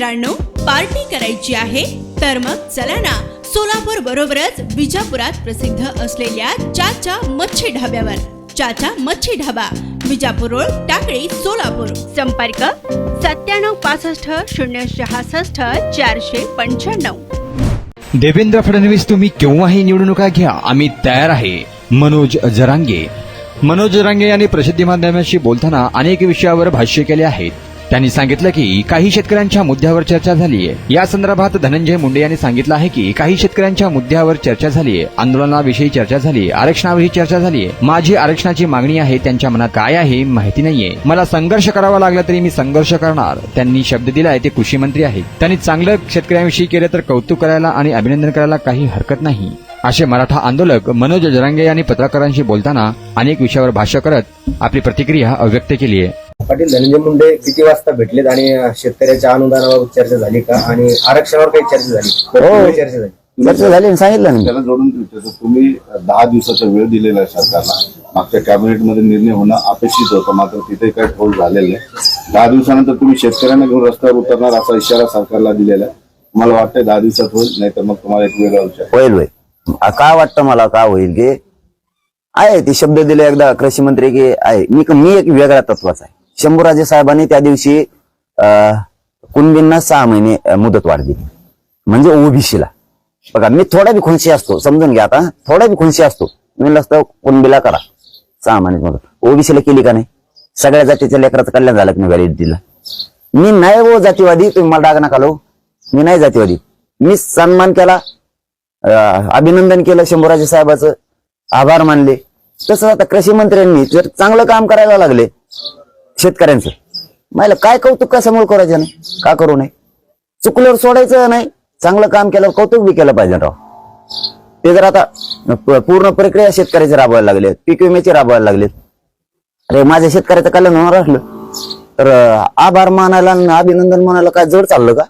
मित्रांनो पार्टी करायची आहे तर मग चला ना सोलापूर बरोबरच विजापुरात प्रसिद्ध असलेल्या चाचा मच्छी ढाब्यावर. चाचा मच्छी ढाबा विजापूर रोड टाकळी सोलापूर. संपर्क सत्त्याण्णव पासष्ट शून्य सहासष्ट चारशे पंच्याण्णव. देवेंद्र फडणवीस तुम्ही केव्हाही निवडणुका घ्या आम्ही तयार आहे. मनोज जरांगे. मनोज जरांगे यांनी प्रसिद्धी माध्यमांशी बोलताना अनेक विषयावर भाष्य केले आहेत. त्यांनी सांगितलं की काही शेतकऱ्यांच्या मुद्द्यावर चर्चा झाली आहे या संदर्भात धनंजय मुंडे यांनी सांगितलं आहे की काही शेतकऱ्यांच्या मुद्द्यावर चर्चा झाली आहे आंदोलनाविषयी चर्चा झाली आहे आरक्षणाविषयी चर्चा झाली आहे माझी आरक्षणाची मागणी आहे त्यांच्या मनात काय आहे माहिती नाहीये. मला संघर्ष करावा लागला तरी मी संघर्ष करणार. त्यांनी शब्द दिलाय ते कृषी मंत्री आहेत. त्यांनी चांगलं शेतकऱ्यांविषयी केलं तर कौतुक करायला आणि अभिनंदन करायला काही हरकत नाही. असे मराठा आंदोलक मनोज जरांगे यांनी पत्रकारांशी बोलताना अनेक विषयावर भाष्य करत आपली प्रतिक्रिया व्यक्त केली आहे पाटील धनंजय मुंडे किती वाजता भेटलेत आणि शेतकऱ्याच्या अनुदानाबाबत चर्चा झाली का? आणि आरक्षणावर काही चर्चा झाली? पूर्ण चर्चा झाली. चर्चा झाली सांगितलं ना त्याला जोडून विचारतो तुम्ही दहा दिवसाचा वेळ दिलेला आहे सरकारला. मागच्या कॅबिनेटमध्ये निर्णय होणं अपेक्षित होतं मात्र तिथे काही ठोस झालेलं नाही. दहा दिवसानंतर तुम्ही शेतकऱ्यांना घेऊन रस्त्यावर उतरणार असा इशारा सरकारला दिलेला आहे. मला वाटतंय दहा दिवसात होईल? नाही तर मग तुम्हाला एक वेगळा विचार. होईल होईल. आ, काय वाटतं मला? काय होईल? की आहे ते शब्द दिले एकदा कृषी मंत्री की आहे. मी मी एक वेगळ्या तत्वाचा आहे. शंभूराजे साहेबांनी त्या दिवशी कुणबींना सहा महिने मुदत वाढ दिली म्हणजे ओबीसीला. बघा मी थोडा बी खुनशी असतो समजून घ्या आता. थोडा बी खुनशी असतो. मी असतं कुणबीला करा. सहा महिने मुदत. ओबीसीला केली का नाही? सगळ्या जातीच्या लेकराचं कल्याण झालं की गरीब दिला मी नाही वो जातीवादी तुम्ही मला डाग नका लावू. मी नाही जातीवादी. मी सन्मान केला अभिनंदन केलं शंभूराजे साहेबाचं. आभार मानले. तसं आता कृषी मंत्र्यांनी जर चांगलं काम करायला लागले शेतकऱ्यांचं. मला काय कौतुक कशामुळे करायचं नाही का करू नये? चुकल्यावर सोडायचं नाही. चांगलं काम केलं कौतुक बी केलं पाहिजे राव. ते जर आता पूर्ण प्रक्रिया शेतकऱ्याची राबवायला लागले पीक विम्याची राबवायला लागलेत. अरे माझ्या शेतकऱ्याचं कल्याण होणार असलं. तर आभार मानायला आणि अभिनंदन मानायला काय जड चाललं का?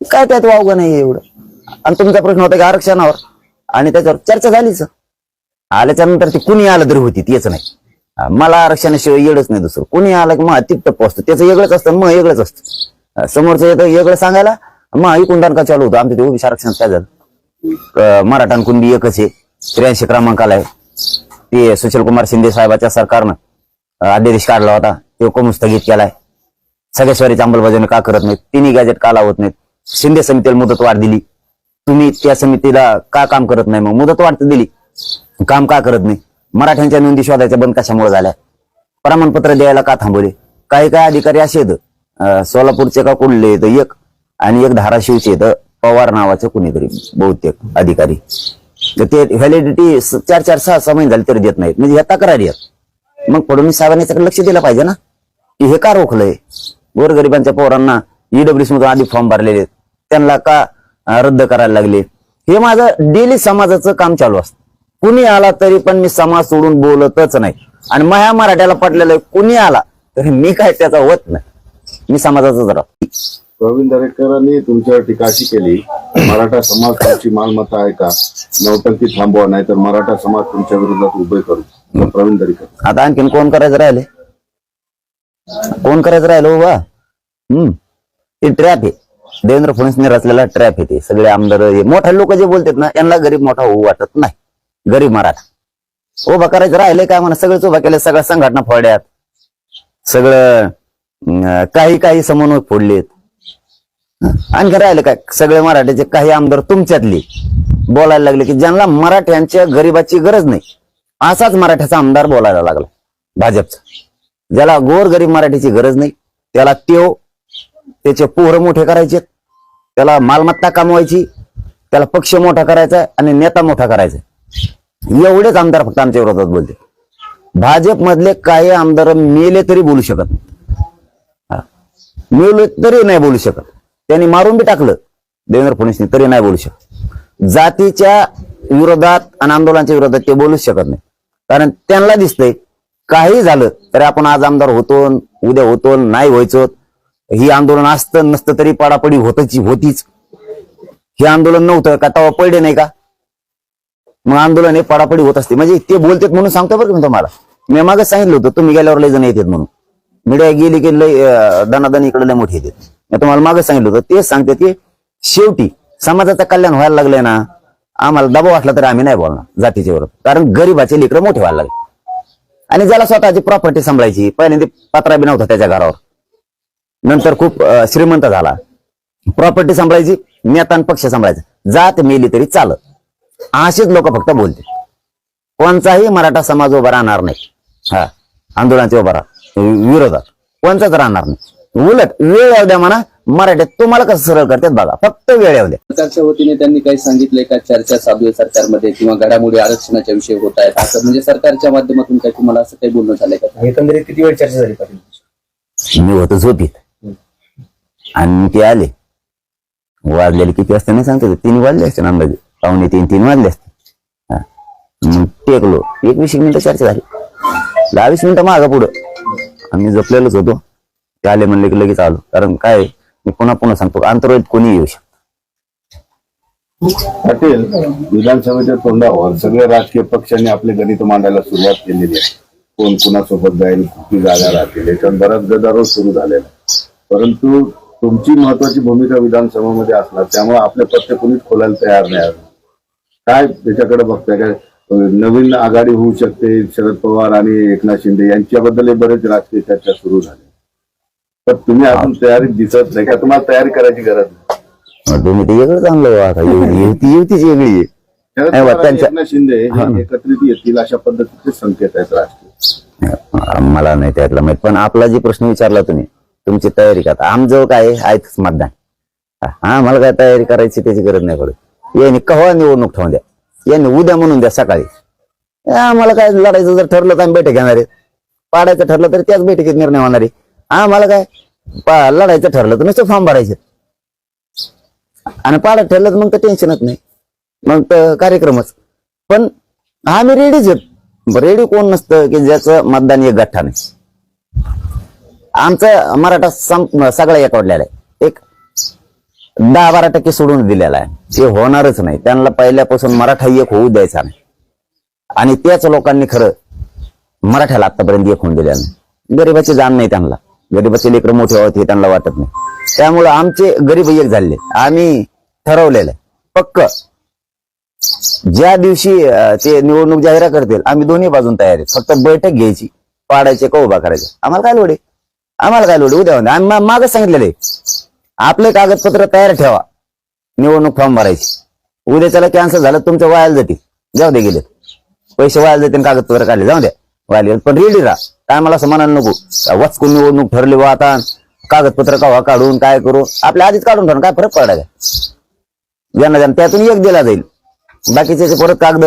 काय त्यात वावगं नाही एवढं. आणि तुमचा प्रश्न होता की आरक्षणावर. आणि त्याच्यावर चर्चा झालीच. आल्याच्यानंतर ती कुणी आलं तरी होती तेच नाही. मला आरक्षणाशिवाय येडच नाही दुसरं. कुणी आलं की मग तिप्त पोचतं त्याचं वेगळंच असतं मग वेगळंच असतं. समोरचं येतं वेगळं सांगायला मग ऐकून का चालू होतं. आमच्या ते ओबीसी आरक्षण काय झालं? मराठा आणि एकच आहे. त्र्याऐंशी क्रमांकाला आहे. ते सुशील कुमार शिंदे साहेबाच्या सरकारनं अध्यादेश काढला होता. तो कमी स्थगित केलाय. सगळेश्वरीची अंमलबजावणी का करत नाहीत? तिन्ही गॅजेट का लावत नाहीत? शिंदे समितीला मुदत वाढ दिली. तुम्ही त्या समितीला का काम करत नाही? मग मुदत वाढ तर दिली. काम का करत नाही? मराठ्यांच्या नोंदी शोधायच्या बंद कशामुळे झाल्या? प्रमाणपत्र द्यायला का थांबवले? काही काही अधिकारी असे आहेत. सोलापूरचे का कुठले तर एक आणि एक धाराशिवचे तर पवार नावाचे कुणीतरी बहुतेक अधिकारी. तर ते व्हॅलिडिटी चार चार सहा सहा महिने झाले तरी देत नाहीत. म्हणजे ह्या तक्रारी आहेत. मग फडणवीस साहेबांनी त्याकडे लक्ष दिलं पाहिजे ना. की हे का रोखलंय? गोरगरिबांच्या पोरांना ईडब्ल्यूसी मधून आधी फॉर्म भरलेले आहेत. त्यांना का रद्द करायला लागले? हे माझं डेली समाजाचं काम चालू असतं. कुणी आला तरी पण मी समाज सोडून बोलतच नाही. आणि माझ्या मराठ्याला पटलेलं आहे, कुणी आला तरी मी काय त्याचा होत नाही. मी समाजाचाच राहतो. प्रवीण दरेकरांनी तुमच्यावर टीका अशी केली. मराठा समाज तुमची मालमत्ता आहे का? नौटंकी थांबवा नाही तर मराठा समाज तुमच्या विरोधात उभे करू. प्रवीण दरेकर. आता आणखीन कोण करायचं राहिले? कोण करायचं राहिलं उभा? हम्म. ते ट्रॅप आहे. देवेंद्र फडणवीसने रचलेला ट्रॅप आहे ते. सगळे आमदार हे. मोठे लोक जे बोलतात ना यांना गरीब मोठा होऊ वाटत नाही. गरीब मराठा. उभा करायचं राहिले काय म्हणा सगळेच उभा केले सगळ्या संघटना फोड्यात सगळं काही काही समन्वय फोडलेत. आणखी राहिले काय? सगळे मराठ्याचे काही आमदार तुमच्यातले. बोलायला लागले की ज्यांना मराठ्यांच्या गरीबाची गरज नाही असाच मराठ्याचा आमदार बोलायला लागला भाजपचा. ज्याला गोर गरीब मराठीची गरज नाही त्याला त्यो त्याचे पोहर मोठे करायचे त्याला मालमत्ता कमवायची त्याला पक्ष मोठा करायचा आणि नेता मोठा करायचा. एवढेच आमदार फक्त आमच्या विरोधात बोलते भाजपमधले काही आमदार मेले तरी बोलू शकत मेले तरी नाही बोलू शकत. त्यांनी मारून बी टाकलं. देवेंद्र फडणवीसनी तरी नाही बोलू शकत. जातीच्या विरोधात आणि आंदोलनाच्या विरोधात ते बोलूच शकत नाही. कारण त्यांना दिसतंय काही झालं तरी आपण आज आमदार होतो उद्या होतो नाही व्हायचो. ही आंदोलन असतं नसतं तरी पाडापडी होतच होतीच. हे आंदोलन नव्हतं का तेव्हा पडले नाही का? मग आंदोलन हे पडापडी होत असते. म्हणजे ते बोलतात म्हणून सांगतो बरं मी तुम्हाला. मी मागे सांगितलं होतं तुम्ही गेल्यावर लय जण येतात म्हणून. मीडिया गेली की लय दनादन इकडे लय मोठी येते मी तुम्हाला मागे सांगितलं होतं तेच सांगते की शेवटी समाजाचं कल्याण व्हायला लागलंय ना आम्हाला दबाव असला तरी आम्ही नाही बोलणार जातीच्या विरोधात. कारण गरीबाचे लेकरं मोठे व्हायला लागले. आणि ज्याला स्वतःची प्रॉपर्टी सांभाळायची पहिल्यांदा पत्रा बी नव्हता त्याच्या घरावर. नंतर खूप श्रीमंत झाला. प्रॉपर्टी सांभाळायची नेता पक्ष सांभाळायचा. जात मेली तरी चालत. असेच लोक फक्त बोलते कोणताही मराठा समाज उभा राहणार नाही. हा आंदोलनाचे उभा राहा. विरोधात. कोणताच राहणार नाही. उलट वेळ येऊ द्या म्हणा मराठ्यात तुम्हाला कसं सरळ करतात बघा. फक्त वेळ येऊ द्या. सरकारच्या वतीने त्यांनी काही सांगितलंय का? चर्चा चालू आहे सरकारमध्ये किंवा घडामोडी आरक्षणाच्या विषयी होत आहेत. असं म्हणजे सरकारच्या माध्यमातून काही तुम्हाला असं काही बोलणं झालंय का? एकंदरीत किती वेळ चर्चा झाली पाटील मी होतो झोपीत. आणि ते आले. वाजलेले किती वाजता नाही सांगतो तीन वाजले असते अंदाजे. पाहुणे तीन तीन वाजले असते हा. मग टेकलो. एकवीस मिनिटं चर्चा झाली. दहावीस मिनिटं मागं पुढं. आम्ही जपलेलोच होतो. ते आले म्हणले की लगेच आलो. कारण काय मी पुन्हा पुन्हा सांगतो आंतरवाईत कोणी येऊ शकतो पाटील विधानसभेच्या तोंडावर सगळ्या राजकीय पक्षांनी आपले गणित मांडायला सुरुवात केलेली आहे. कोण कुणासोबत जाईल किती जागा राहतील याच्यावर बराच गदारोळ सुरू झालेला परंतु तुमची महत्वाची भूमिका विधानसभेमध्ये असणार त्यामुळे आपले पत्ते कोणीच खोलायला तयार नाही काय त्याच्याकडे बघताय? काय नवीन आघाडी होऊ शकते शरद पवार आणि एकनाथ शिंदे यांच्याबद्दल बरेच राजकीय चर्चा सुरू झाल्या पण तुम्ही अजून तयारीत दिसत नाही का तुम्हाला तयारी करायची गरज नाही. तुम्ही ते वेगळंच आणलं बा आता युवती युवतीच वेगळी आहे. शरद नाही बा, पवार आणि त्यांच्या- एकनाथ शिंदे हे एकत्रित येतील अशा पद्धतीचे संकेत आहेत राजकीय. मला नाही त्यातला माहीत पण आपला जे प्रश्न विचारला तुम्ही तुमची तयारी का आमजवळ काय आहे? आहेच मतदान. हा मला काय तयारी करायची त्याची गरज नाही पडत. यांनी कव्हा निवडणूक ठेवून द्या यांनी उद्या म्हणून द्या सकाळी आम्हाला काय लढायचं जर ठरलं तर आम्ही बैठक घेणार आहे पाडायचं ठरलं तर त्याच बैठकीत निर्णय होणार आहे आम्हाला काय पा- लढायचं ठरलं तर नुसतं फॉर्म भरायचे आणि पाडत ठरलं तर मग तर टेन्शनच नाही मग तर कार्यक्रमच पण आम्ही रेडीच आहेत रेडी कोण नसतं की ज्याचं मतदान एक गठ्ठा नाही आमचा मराठा सगळा एकवडलेला आहे एक दहा बारा टक्के सोडून दिलेला आहे. ते होणारच नाही. त्यांना पहिल्यापासून मराठा एक होऊ द्यायचा नाही. आणि त्याच लोकांनी खरं मराठ्याला आतापर्यंत एक होऊन दिल्या नाही. गरीबाची जाण नाही त्यांना. गरीबाचे लेकर मोठे होत हे त्यांना वाटत नाही. त्यामुळे आमचे गरीब एक झाले. आम्ही ठरवलेलं पक्क. ज्या दिवशी ते निवडणूक जाहीर करतील आम्ही दोन्ही बाजून तयार आहेत. फक्त बैठक घ्यायची. पाडायचे का उभा करायचे? आम्हाला काय लोडे आम्हाला काय लोडे उद्या आम्ही मा- मागच सांगितलेलं आहे. आपले कागदपत्र तयार ठेवा. निवडणूक फॉर्म भरायची. उद्याच्याला कॅन्सल झालं तुमचं वायाला जातील. जाऊ दे गेले. पैसे वायाला जातील कागदपत्र काढले. जाऊ द्या वायला पण रेडी राहा. काय मला असं म्हणायला नको. वचकून निवडणूक ठरली वा आता. कागदपत्र कवा काढून काय करू आपल्या आधीच काढून ठेवून काय फरक पडायचा ज्यांना ज्यांना त्यातून एक दिला जाईल. बाकीचे परत कागद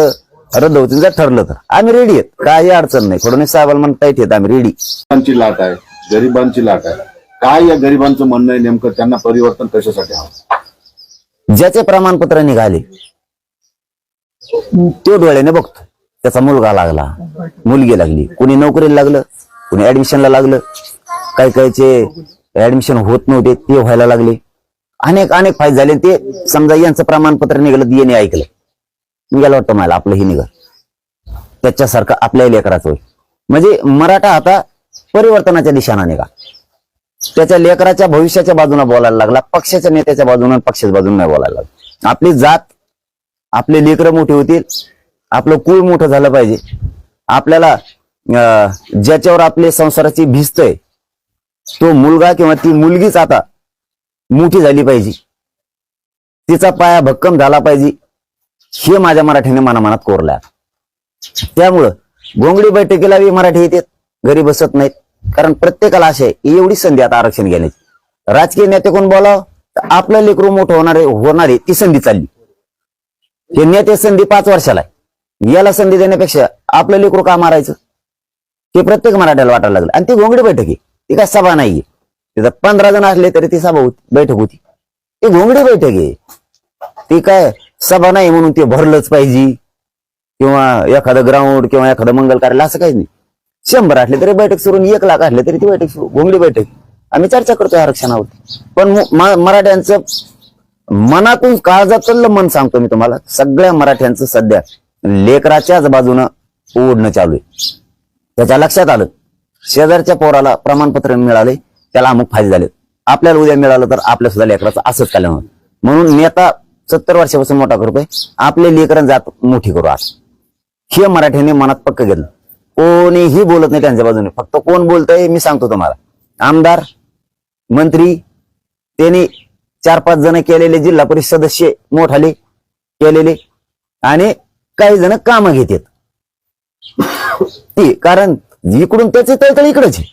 रद्द होतील जर ठरलं तर. आम्ही रेडी आहेत. काही अडचण नाही. फडणवीस साहेबांना म्हणता येते आम्ही रेडी लाट आहे. गरिबांची लाट आहे. काय या गरिबांचं म्हणणं आहे नेमकं? त्यांना परिवर्तन कशासाठी हवं? ज्याचे प्रमाणपत्र निघाले तो डोळ्याने बघतो त्याचा मुलगा लागला मुलगी लागली. कुणी नोकरीला लागलं कुणी ऍडमिशनला लागलं. काही काहीचे ऍडमिशन होत नव्हते ते व्हायला लागले. अनेक अनेक फायदे झाले. ते समजा यांचं प्रमाणपत्र निघालं तर याने ऐकलं. निघायला वाटतं मला आपलं हे निघाल. त्याच्यासारखं आपल्या लेकराचं होईल. म्हणजे मराठा आता परिवर्तनाच्या दिशाने निघा त्याच्या लेकराच्या भविष्याच्या बाजूने बोलायला लागला पक्षाच्या नेत्याच्या बाजूने पक्षाच्या बाजूने नाही बोलायला लागला. आपली जात आपले लेकरं मोठी होतील आपलं कुळ मोठं झालं पाहिजे. आपल्याला अं, ज्याच्यावर आपले संसाराची भिजतय तो मुलगा किंवा ती मुलगीच आता मोठी झाली पाहिजे. तिचा पाया भक्कम झाला पाहिजे हे माझ्या मराठीने मनामनात कोरलं त्यामुळं गोंगडी बैठकीला बी मराठी येते घरी बसत नाहीत. कारण प्रत्येकाला असे एवढी संधी आता आरक्षण घेण्याची. राजकीय नेते कोण बोलाव? तर आपलं लेकरू मोठं होणारे होणारे ती संधी चालली. हे नेते संधी पाच वर्षाला आहे. याला संधी देण्यापेक्षा आपलं लेकरू का मारायचं? हे प्रत्येक मराठ्याला वाटायला लागलं. आणि ती घोंगडी बैठक आहे. ती काय सभा नाहीये. तिथं पंधरा जण असले तरी ती सभा होती बैठक होती. ती घोंगडी बैठक आहे. ती काय सभा नाही म्हणून ते भरलंच पाहिजे. किंवा एखादं ग्राउंड किंवा एखादं मंगल कार्यालय असं काही नाही. शंभर असले तरी बैठक सुरू एक लाख असले तरी ती बैठक सुरू घोंगडी बैठक. आम्ही चर्चा करतोय आरक्षणावर पण मराठ्यांचं मनातून काळजातलं मन सांगतो मी तुम्हाला. सगळ्या मराठ्यांचं सध्या लेकराच्याच बाजूनं ओढणं चालू आहे. त्याच्या लक्षात आलं. शेजारच्या पोराला प्रमाणपत्र मिळाले त्याला अमुक फायदे झाले आपल्याला उद्या मिळालं तर आपल्या सुद्धा लेकराचं असंच कल्याण म्हणून नेता सत्तर वर्षापासून मोठा करतोय. आपले लेकरं जात मोठी करू आज हे मराठ्यांनी मनात पक्क घेतलं. कोणीही बोलत नाही त्यांच्या बाजूने. फक्त कोण बोलतंय मी सांगतो तुम्हाला. आमदार मंत्री त्यांनी चार पाच जण केलेले जिल्हा परिषद सदस्य मोठाले केलेले आणि काही जण कामं घेतात. ती कारण इकडून त्याचे तळतळ इकडच आहे.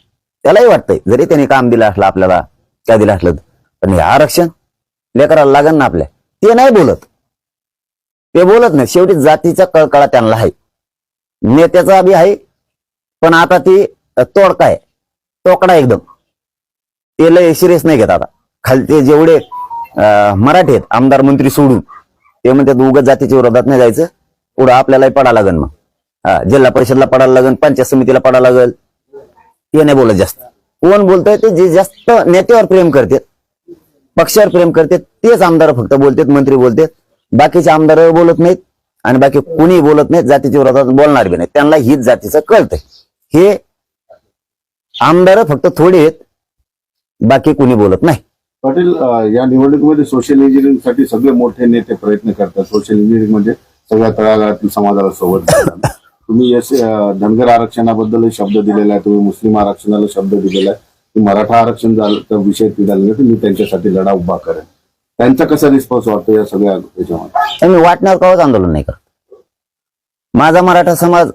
त्यालाही वाटतंय जरी त्याने काम दिलं असलं आपल्याला काय दिलं असलं पण हे आरक्षण लेकराला लागन ना आपल्या. ते नाही बोलत. ते बोलत नाही. शेवटी जातीचा कळकळा त्यांना आहे. नेत्याचा बी आहे पण आता ती तोडका आहे. तोकडा एकदम. ते लय सिरियस नाही घेत आता. खालचे जेवढे मराठी आहेत आमदार मंत्री सोडून ते म्हणतात उगत जातीच्या विरोधात नाही जायचं. पुढं आपल्यालाही पडा लागेल मग. हा, जिल्हा परिषदला पडायला लागेल पंचायत समितीला पडायला लागेल. ते नाही बोलत जास्त. कोण बोलतोय ते जे जास्त नेत्यावर प्रेम करतात पक्षावर प्रेम करतात तेच आमदार फक्त बोलतात मंत्री बोलतात. बाकीचे आमदार बोलत नाहीत आणि बाकी कुणी बोलत नाहीत जातीच्या विरोधात बोलणार बी नाही त्यांना हीच जातीचं कळतंय. हे आमदार फक्त थोडे आहेत बाकी कुणी बोलत नाही. पाटील या निवडणुकीमध्ये सोशल इंजिनिअरिंगसाठी सगळे मोठे नेते प्रयत्न करतात. सोशल इंजिनिअरिंग म्हणजे सगळ्या तळागाळातील समाजाला सोबत. तुम्ही अं, धनगर आरक्षणाबद्दल शब्द दिलेला आहे. तुम्ही मुस्लिम आरक्षणाला शब्द दिलेला आहे. मराठा आरक्षण झालं तर विषय नाही तर मी त्यांच्यासाठी लढा उभा करेन. त्यांचा कसा रिस्पॉन्स वाटतो या सगळ्या याच्यामध्ये? आणि वाटण्यावर कवाच आंदोलन नाही करत. माझा मराठा समाज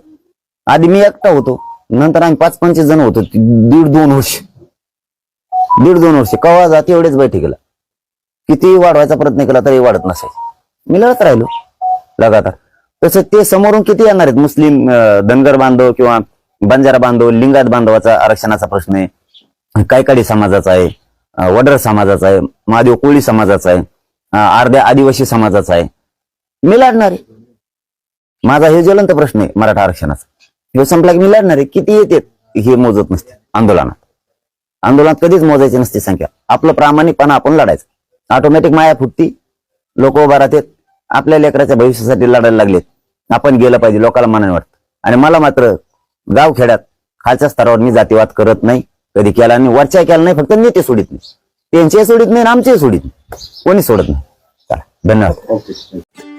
आधी मी एकटा होतो. नंतर आम्ही पाच पंचवीस जण होतो. दीड दोन वर्ष. दीड दोन वर्ष. कवा जात एवढेच बैठकीला. किती वाढवायचा प्रयत्न केला तरी वाढत नसायचं. मी लढत राहिलो. लगातार. तसं ते समोरून किती येणार आहेत? मुस्लिम धनगर बांधव किंवा बंजारा बांधव लिंगात बांधवाचा आरक्षणाचा प्रश्न आहे. कायकाडी समाजाचा आहे. वडर समाजाचा आहे. महादेव कोळी समाजाचा आहे. अर्ध्या आदिवासी समाजाचा आहे. मी लढणार आहे. माझा हे ज्वलंत प्रश्न आहे मराठा आरक्षणाचा. हे संपला की मी लढणार आहे. किती येते? हे मोजत नसते. आंदोलनात. आंदोलनात कधीच मोजायची नसते संख्या. आपलं प्रामाणिकपणा आपण लढायचं. ऑटोमॅटिक माया फुटती. लोक उभा राहतात. आपल्या लेकराच्या भविष्यासाठी लढायला लागलेत. आपण गेलं पाहिजे लोकांना मनाने वाटतं. आणि मला मात्र गाव खेड्यात खालच्या स्तरावर मी जातीवाद करत नाही. कधी केला नाही. वरच्या केला नाही. फक्त नेते सोडित नाही. त्यांचे सोडित नाही आमचे सोडित नाही. कोणी सोडत नाही. धन्यवाद. ओके.